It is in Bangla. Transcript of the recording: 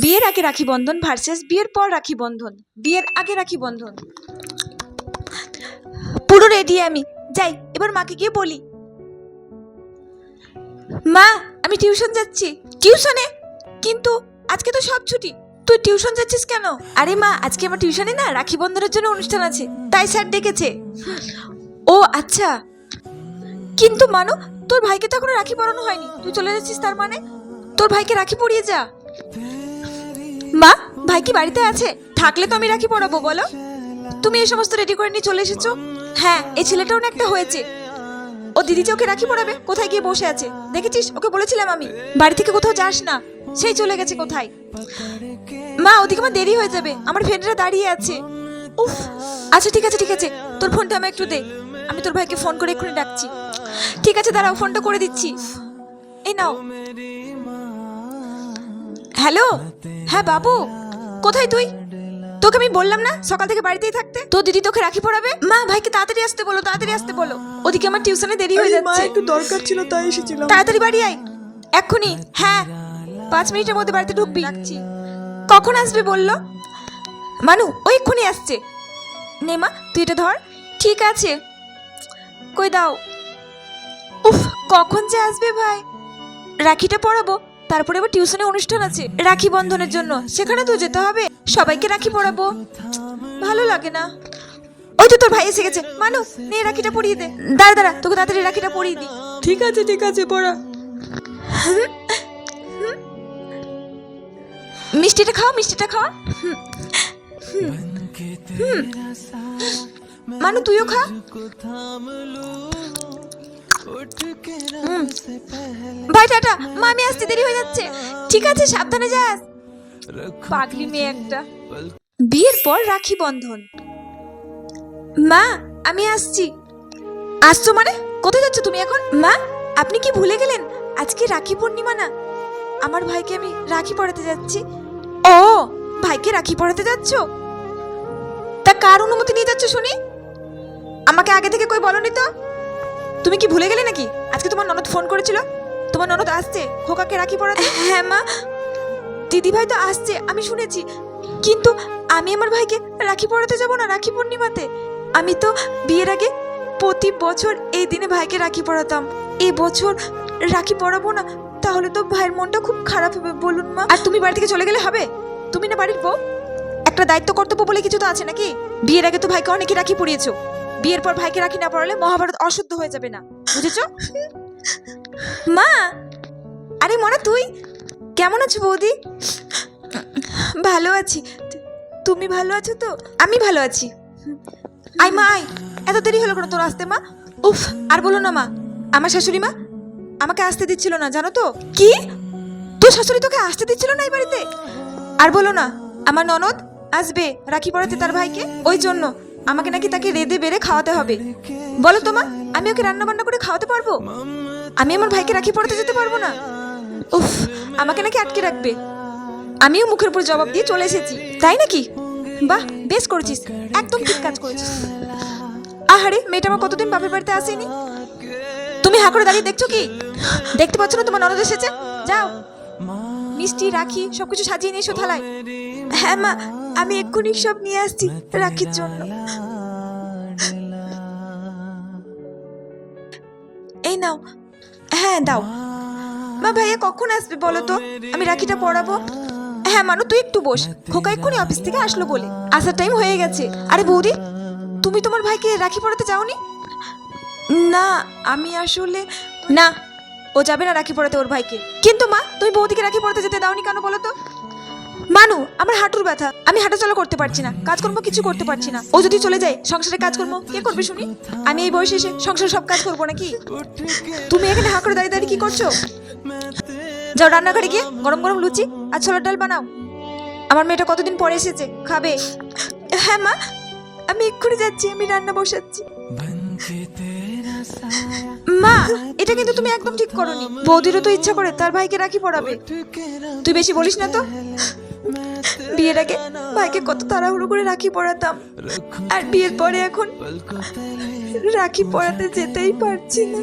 বিয়ের আগে রাখি বন্ধন ভার্সেস বিয়ের পর রাখি বন্ধন। বিয়ের আগে রাখি বন্ধন। পুরো রেডি আমি। যাই, এবার মাকে গিয়ে বলি। মা, আমি টিউশন যাচ্ছি। টিউশনে কিন্তু আজকে তো সব ছুটি। তুই টিউশন যাচ্ছিস কেন? আরে মা, আজকে আমার টিউশনে না রাখি বন্ধনের জন্য অনুষ্ঠান আছে। তাই স্যার ডেকেছে। ও আচ্ছা। কিন্তু মানো, তোর ভাইকে তো এখনও রাখি পরানো হয়নি। তুই চলে যাচ্ছিস তার মানে? তোর ভাইকে রাখি পরিয়ে যা। মা, ভাই কি বাড়িতে আছে? থাকলে তো আমি রাখি পড়াবো, বলো। তুমি এই সমস্ত রেডি করে নিয়ে চলে এসেছ? হ্যাঁ এই ছেলেটাও না একটা হয়েছে। ও দিদি যে ওকে রাখি পড়াবে, কোথায় গিয়ে বসে আছে? দেখেছিস? ওকে বলেছিলাম আমি। বাড়ি থেকে কোথাও যাস না। সেই চলে গেছে কোথায়? মা, ওদিকে আমার দেরি হয়ে যাবে। আমার ফ্রেন্ডরা দাঁড়িয়ে আছে। উফ আচ্ছা ঠিক আছে ঠিক আছে। তোর ফোনটা আমি একটু দে। আমি তোর ভাইকে ফোন করে এক্ষুনি ডাকছি। ঠিক আছে, দাঁড়াও, ফোনটা করে দিচ্ছি। এই নাও। হ্যালো? হ্যাঁ বাবু। কোথায় তুই? তোকে আমি বললাম না সকাল থেকে বাড়িতেই থাকতে? তো দিদি তোকে রাখি পড়াবে মা ভাইকে তাড়াতাড়ি আসতে বলো তাড়াতাড়ি আসতে বলো। ওদিকে আমার টিউশনে দেরি হয়ে যাচ্ছে। একটু দরকার ছিল তাই এসেছিলাম। তাড়াতাড়ি বাড়ি আয়। এক্ষুনি। হ্যাঁ পাঁচ মিনিটের মধ্যে বাড়িতে ঢুকবি। রাখছি। কখন আসবে বলল? মানু ওই এক্ষুনি আসছে। নে মা তুই এটা ধর। ঠিক আছে। কই দাও। উফ কখন যে আসবে ভাই? রাখিটা পরাবো। তারপরে আবার টিউশনে অনুষ্ঠান আছে। রাখি বন্ধনের জন্য। সেখানে তো যেতে হবে। সবাইকে রাখি পড়াবো ভালো লাগে না। ওই তো তোর ভাই এসে গেছে। মানু নে রাখিটা পরিয়ে দে। দাঁড়া দাঁড়া তোকে তাড়াতাড়ি রাখিটা পরিয়ে দি ঠিক আছে ঠিক আছে পড়া। মিষ্টিটা খাও মিষ্টিটা খাও। মানু তুইও খা। ভাই, টাটা। মা আমি আসতে দেরি হয়ে যাচ্ছে। ঠিক আছে, সাবধানে যাস। পাগলি মেয়ে একটা। বিয়ের পর রাখি বন্ধন। মা, আমি আসছি। আসছো মানে? কোথায় যাচ্ছ তুমি এখন? মা, আপনি কি ভুলে গেলেন? আজকে রাখি পূর্ণিমা না। আমার ভাইকে আমি রাখি পড়াতে যাচ্ছি। ও, ভাইকে রাখি পড়াতে যাচ্ছ? তা কার অনুমতি নিয়ে যাচ্ছ শুনি? আমাকে আগে থেকে কই বলনি তো? তুমি কি ভুলে গেলে নাকি? আজকে তোমার ননদ ফোন করেছিল? তোমার ননদ আসছে? খোকাকে রাখি পড়াতে হ্যাঁ মা। দিদি ভাই তো আসছে আমি শুনেছি। কিন্তু আমি আমার ভাইকে রাখি পড়াতে যাব না রাখি পূর্ণিমাতে। আমি তো বিয়ের আগে প্রতি বছর এই দিনে ভাইকে রাখি পড়াতাম এই বছর রাখি পড়াবো না তাহলে তো ভাইয়ের মনটা খুব খারাপ হবে বলুন মা। আর তুমি বাড়ি থেকে চলে গেলে হবে? তুমি না বাড়ির বউ? একটা দায়িত্ব কর্তব্য বলে কিছু তো আছে নাকি? বিয়ের আগে তো ভাইকে অনেকে রাখি পরিয়েছো। বিয়ের পর ভাইকে রাখি না পড়ালে মহাভারত অশুদ্ধ হয়ে যাবে না। বুঝেছ? মা! আরে মনা, তুই কেমন আছো বৌদি? ভালো আছি। তুমি ভালো আছো তো? আমি ভালো আছি। আই মা আই এত দেরি হলো কেন তোর আসতে, মা? উফ, আর বলো না মা, আমার শাশুড়ি মা আমাকে আসতে দিচ্ছিল না, জানো তো? কি? তোর শাশুড়ি তোকে আসতে দিচ্ছিল না এই বাড়িতে? আর বলো না, আমার ননদ আসবে রাখি পড়াতে তার ভাইকে? ওই জন্য। আমাকে নাকি তাকে রেদে বেড়ে খাওয়াতে হবে। বলো তো মা, আমি ওকে রান্না বান্না করে খাওয়াতে পারব? আমি আমার ভাইকে রাখি পড়াতে যেতে পারব না। উফ, আমাকে নাকি আটকে রাখবে। আমিও মুখের উপর জবাব দিয়ে চলে এসেছি। তাই নাকি? বাহ, বেশ করেছিস। একদম ঠিক কাজ করেছিস। আহারে, মেয়েটা আমার কতদিন বাপের বাড়িতে আসেনি? তুমি হা করে দাঁড়িয়ে দেখছ কি? দেখতে পাচ্ছ না তোমার ননদ এসেছে? যাও। মিষ্টি রাখি, সবকিছু সাজিয়ে নিয়ে এসো থালায়। হ্যাঁ মা, আমি এক্ষুনি সব নিয়ে আসছি রাখির জন্য। এই নাও হ্যাঁ দাও। মা ভাইয়া কখন আসবে বলো তো? আমি রাখিটা পড়াবো হ্যাঁ মানু, তুই একটু বস। খোকা এক্ষুনি অফিস থেকে আসলো বলে। আসার টাইম হয়ে গেছে। আরে বৌদি, তুমি তোমার ভাইকে রাখি পড়াতে যাওনি? না, আমি আসলে না ও যাবে না রাখি পড়াতে ওর ভাইকে। কিন্তু মা, তুমি বৌদিকে রাখি পড়াতে যেতে দাওনি কেন বলো তো? মানু, আমার হাঁটুর ব্যথা। আমি হাঁটাচলা করতে পারছি না, কাজকর্ম কিছু করতে পারছি না। ও যদি চলে যায়, সংসারে কাজকর্ম কে করবে শুনি? আমি এই বয়সে এসে সংসারে সব কাজ করব নাকি? তুমি এখানে হাঁ দাঁড়িয়ে দাঁড়িয়ে কি করছ? যাও রান্নাঘরে গিয়ে গরম গরম লুচি আর ছোলার ডাল বানাও। আমার মেয়েটা কতদিন পরে এসেছে? খাবে? হ্যাঁ মা, আমি এক্ষুনি যাচ্ছি, আমি রান্না বসাচ্ছি। মা, এটা কিন্তু তুমি একদম ঠিক করনি। বৌদিরও তো ইচ্ছা করে, তার ভাইকে রাখি পড়াবে। তুই বেশি বলিস না তো? বিয়ের আগে ভাইকে কত তাড়াহুড়ো করে রাখি পড়াতাম। আর বিয়ের পরে এখন রাখি পড়াতে যেতেই পারছি না।